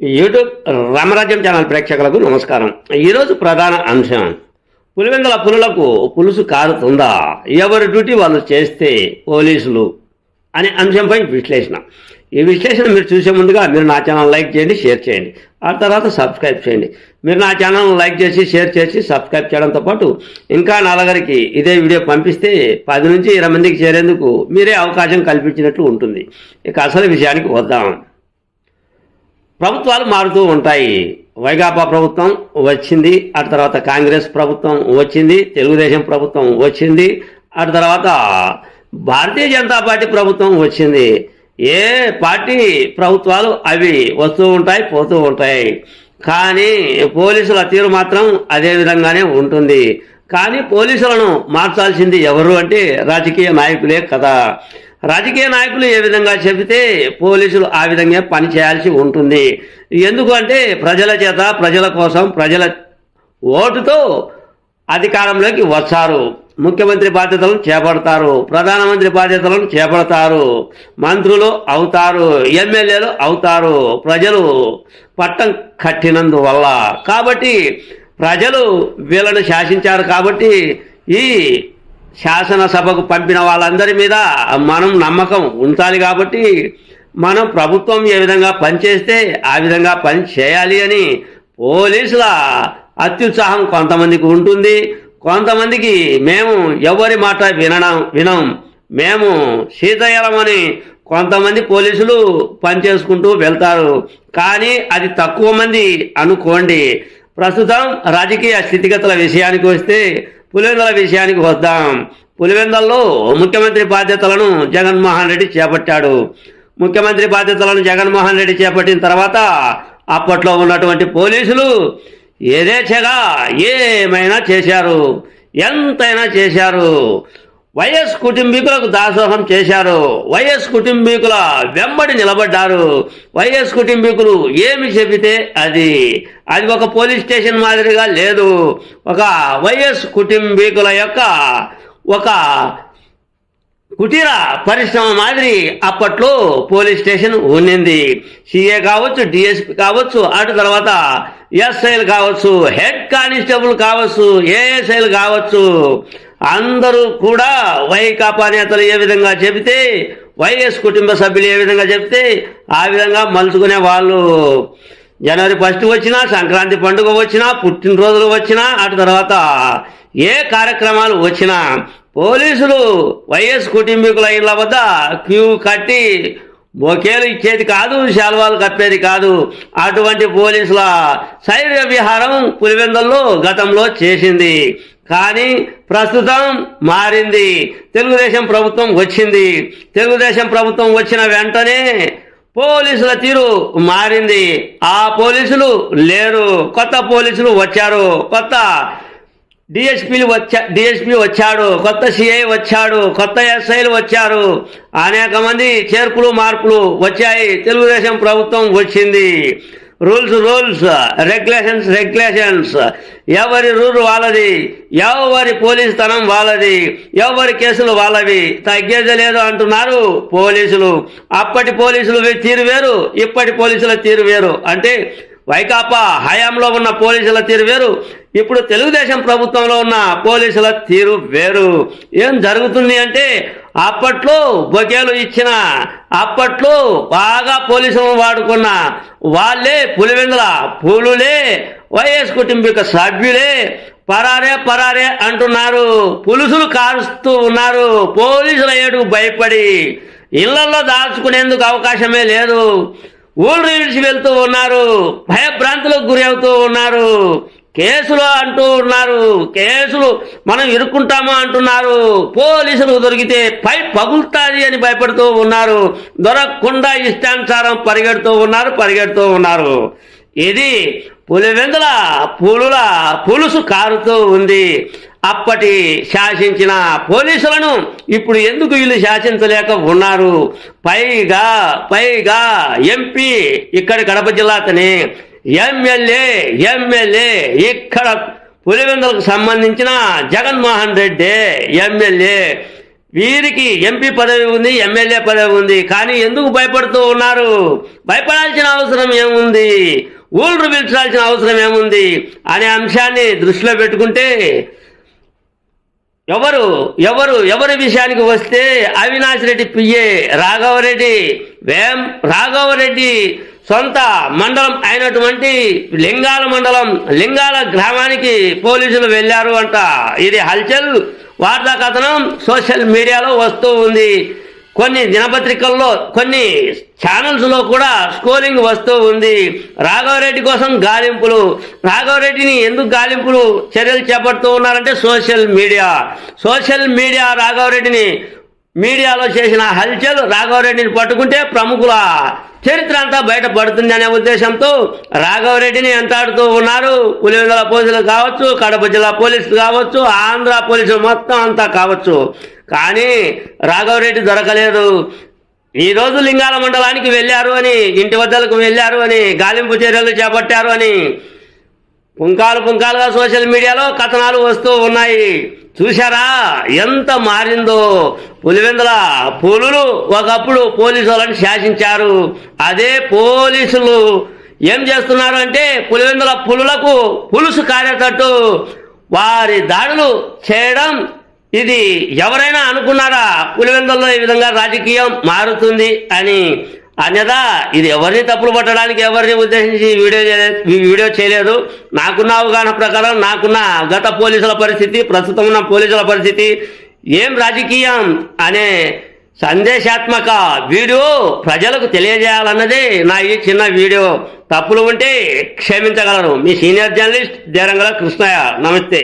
YouTube రామరాజ్యం channel ప్రేక్షకులకు నమస్కారం. ఈరోజు ప్రధాన అంశం పులివెందుల పులులకు పులుసు కారుతుందా? ఎవరి డ్యూటీ వాళ్ళు చేస్తే పోలీసులు? అనే అంశంపై విశ్లేషణ. ఈ విశ్లేషణ మీరు చూసే ముందుగా మీరు నా ఛానల్ లైక్ చేయండి షేర్ చేయండి. ఆ తర్వాత సబ్స్క్రైబ్ చేయండి. మీరు నా ఛానల్ లైక్ చేసి షేర్ చేసి సబ్స్క్రైబ్ చేయడంతో పాటు ఇంకా నలుగురికి ఇదే వీడియో పంపిస్తే పది నుంచి ఇరవై మందికి చేరేందుకు మీరే అవకాశం కల్పించినట్లు ఉంటుంది. ఇక అసలు విషయానికి వద్దాం. ప్రభుత్వాలు మారుతూ ఉంటాయి. వైకాపా ప్రభుత్వం వచ్చింది ఆ తర్వాత కాంగ్రెస్ ప్రభుత్వం వచ్చింది తెలుగుదేశం ప్రభుత్వం వచ్చింది ఆ తర్వాత భారతీయ జనతా పార్టీ ప్రభుత్వం వచ్చింది. ఏ పార్టీ ప్రభుత్వాలు అవి వస్తూ ఉంటాయి పోతూ ఉంటాయి. కానీ పోలీసుల తీరు మాత్రం అదే విధంగానే ఉంటుంది. కానీ పోలీసులను మార్చాల్సింది ఎవరు అంటే రాజకీయ నాయకులే కదా. రాజకీయ నాయకులు ఏ విధంగా చెబితే పోలీసులు ఆ విధంగా పనిచేయాల్సి ఉంటుంది. ఎందుకంటే ప్రజల చేత ప్రజల కోసం ప్రజల ఓటుతో అధికారంలోకి వచ్చారు. ముఖ్యమంత్రి బాధ్యతలను చేపడతారు. ప్రధానమంత్రి బాధ్యతలను చేపడతారు. మంత్రులు అవుతారు. ఎమ్మెల్యేలు అవుతారు. ప్రజలు పట్టం కట్టినందువల్ల. కాబట్టి ప్రజలు వీళ్ళను శాసించారు కాబట్టి ఈ శాసనసభకు పంపిన వాళ్ళందరి మీద మనం నమ్మకం ఉంచాలి కాబట్టి మనం ప్రభుత్వం ఏ విధంగా పనిచేస్తే ఆ విధంగా పని చేయాలి అని పోలీసుల అత్యుత్సాహం కొంతమందికి ఉంటుంది. కొంతమందికి మేము ఎవరి మాట వినడం వినం. మేము శీతయలమని కొంతమంది పోలీసులు పనిచేసుకుంటూ వెళ్తారు. కానీ అది తక్కువ మంది అనుకోండి. ప్రస్తుతం రాజకీయ స్థితిగతుల విషయానికి వస్తే పులివెందుల విషయానికి వద్దాం. పులివెందల్లో ముఖ్యమంత్రి బాధ్యతలను జగన్మోహన్ రెడ్డి చేపట్టాడు. ముఖ్యమంత్రి బాధ్యతలను జగన్మోహన్ రెడ్డి చేపట్టిన తర్వాత అప్పట్లో ఉన్నటువంటి పోలీసులు యథేచ్ఛగా ఏమైనా చేశారు? ఎంతైనా చేశారు. వైఎస్ కుటుంబీకులకు దాసోహం చేశారు. వైఎస్ కుటుంబీకుల వెంబడి నిలబడ్డారు. వైఎస్ కుటుంబీకులు ఏమి చెబితే అది. అది ఒక పోలీస్ స్టేషన్ మాదిరిగా లేదు. ఒక వైఎస్ కుటుంబీకుల యొక్క ఒక కుటీర పరిశ్రమ మాదిరి అప్పట్లో పోలీస్ స్టేషన్ ఉండింది సిఏ కావచ్చు డిఎస్పి కావచ్చు అటు తర్వాత ఎస్ఐలు కావచ్చు హెడ్ కానిస్టేబుల్ కావచ్చు ఏఎస్ఐలు కావచ్చు అందరూ కూడా వైకాపా నేతలు ఏ విధంగా చెబితే వైఎస్ కుటుంబ సభ్యులు ఏ విధంగా చెబితే ఆ విధంగా మలుచుకునే వాళ్ళు జనవరి ఫస్ట్ వచ్చినా సంక్రాంతి పండుగ వచ్చినా పుట్టినరోజులు వచ్చినా అటు తర్వాత ఏ కార్యక్రమాలు వచ్చినా పోలీసులు వైఎస్ కుటుంబీకుల ఇళ్ళ వద్ద క్యూ కట్టి బొకేలు ఇచ్చేది కాదు శాల్వాలు కప్పేది కాదు. అటువంటి పోలీసుల శైర్య విహారం పులివెందల్లో గతంలో చేసింది. కానీ ప్రస్తుతం మారింది. తెలుగుదేశం ప్రభుత్వం వచ్చింది. తెలుగుదేశం ప్రభుత్వం వచ్చిన వెంటనే పోలీసుల తీరు మారింది. ఆ పోలీసులు లేరు. కొత్త పోలీసులు వచ్చారు. కొత్త డిఎస్పీలు వచ్చా డిఎస్పీ వచ్చాడు. కొత్త సిఐ వచ్చాడు. కొత్త ఎస్ఐలు వచ్చారు. అనేక మంది చేర్పులు మార్పులు వచ్చాయి. తెలుగుదేశం ప్రభుత్వం వచ్చింది. Rules rules regulations regulations. ఎవరి రూల్ వాళ్ళది ఎవరి పోలీసు తనం వాళ్ళది ఎవరి కేసులు వాళ్ళవి. తగ్గేది లేదు అంటున్నారు పోలీసులు. అప్పటి పోలీసులు తీరు వేరు ఇప్పటి పోలీసుల తీరు వేరు. అంటే వైకాపా హయాంలో ఉన్న పోలీసుల తీరు వేరు. ఇప్పుడు తెలుగుదేశం ప్రభుత్వంలో ఉన్న పోలీసుల తీరు వేరు. ఏం జరుగుతుంది అంటే అప్పట్లో బొకేలు ఇచ్చిన అప్పట్లో బాగా పోలీసు వాడుకున్న వాళ్ళే పులివెందుల పులులే వైఎస్ కుటుంబిక సభ్యులే పరారే పరారే అంటున్నారు. పులుసులు కారుస్తూ ఉన్నారు. పోలీసుల ఏడుకు భయపడి ఇళ్ళలో దాచుకునేందుకు అవకాశమే లేదు. ఊళ్ళు విడిచి వెళ్తూ ఉన్నారు. భయభ్రాంతులకు గురి అవుతూ ఉన్నారు. కేసులు అంటూ ఉన్నారు. కేసులు మనం ఇరుక్కుంటామా అంటున్నారు. పోలీసులు దొరికితే పై పగులుతాది అని భయపడుతూ ఉన్నారు. దొరకకుండా ఇష్టానుసారం పరిగెడుతూ ఉన్నారు పరిగెడుతూ ఉన్నారు. ఇది పులివెందుల పులుల పులుసు కారుతూ ఉంది. అప్పటి శాసించిన పోలీసులను ఇప్పుడు ఎందుకు వీళ్ళు శాసించలేక ఉన్నారు? పైగా పైగా ఎంపీ ఇక్కడ కడప జిల్లాతని ఎమ్మెల్యే ఎమ్మెల్యే ఇక్కడ పులివెందులకు సంబంధించిన జగన్మోహన్ రెడ్డి ఎమ్మెల్యే వీరికి ఎంపీ పదవి ఉంది ఎమ్మెల్యే పదవి ఉంది. కానీ ఎందుకు భయపడుతూ ఉన్నారు? భయపడాల్సిన అవసరం ఏముంది? ఊళ్ళు పిలిచాల్సిన అవసరం ఏముంది? అనే అంశాన్ని దృష్టిలో పెట్టుకుంటే ఎవరు ఎవరు ఎవరి విషయానికి వస్తే అవినాష్ రెడ్డి పిఏ రాఘవరెడ్డి వేం రాఘవరెడ్డి సొంత మండలం అయినటువంటి లింగాల మండలం లింగాల గ్రామానికి పోలీసులు వెళ్ళారు అంట. ఇది హల్చల్ వార్తా కథనం సోషల్ మీడియాలో వస్తూ ఉంది. కొన్ని దినపత్రికల్లో కొన్ని ఛానల్స్లో కూడా స్కోరింగ్ వస్తూ ఉంది. రాఘవరెడ్డి కోసం గాలింపులు. రాఘవరెడ్డిని ఎందుకు గాలింపులు చర్యలు చేపడుతూ ఉన్నారంటే సోషల్ మీడియా. సోషల్ మీడియా రాఘవరెడ్డిని మీడియాలో చేసిన హల్చల్ రాఘవరెడ్డిని పట్టుకుంటే ప్రముఖుల. చరిత్ర అంతా బయటపడుతుంది అనే ఉద్దేశంతో రాఘవరెడ్డిని ఎంటాడుతూ ఉన్నారు. పులివెందుల పోలీసులు కావచ్చు కడప జిల్లా పోలీసులు కావచ్చు ఆంధ్ర పోలీసులు మొత్తం అంతా కావచ్చు. కానీ రాఘవరెడ్డి దొరకలేదు. ఈరోజు లింగాల మండలానికి వెళ్ళారు అని ఇంటి వద్దలకు వెళ్ళారు అని గాలింపు చర్యలు చేపట్టారు అని. పుంకాలు పుంకాలుగా సోషల్ మీడియాలో కథనాలు వస్తూ ఉన్నాయి. చూశారా? ఎంత మారిందో? పులివెందుల పులులు ఒకప్పుడు పోలీసు వాళ్ళని శాసించారు. అదే పోలీసులు ఏం చేస్తున్నారు అంటే పులివెందుల పులులకు పులుసు కారేటట్టు వారి దాడులు చేయడం. ఇది ఎవరైనా అనుకున్నారా? పులివెందుల్లో ఈ విధంగా రాజకీయం మారుతుంది అని అన్యత ఇది ఎవరిని తప్పులు పట్టడానికి ఎవరిని ఉద్దేశించి వీడియో వీడియో చేయలేదు. నాకున్న అవగాహన ప్రకారం నాకున్న గత పోలీసుల పరిస్థితి ప్రస్తుతం ఉన్న పోలీసుల పరిస్థితి ఏం రాజకీయం అనే సందేశాత్మక వీడియో ప్రజలకు తెలియజేయాలన్నది నా ఈ చిన్న వీడియో. తప్పులు ఉంటే క్షమించగలరు మీ సీనియర్ జర్నలిస్ట్ దేరంగల కృష్ణయ్య. నమస్తే.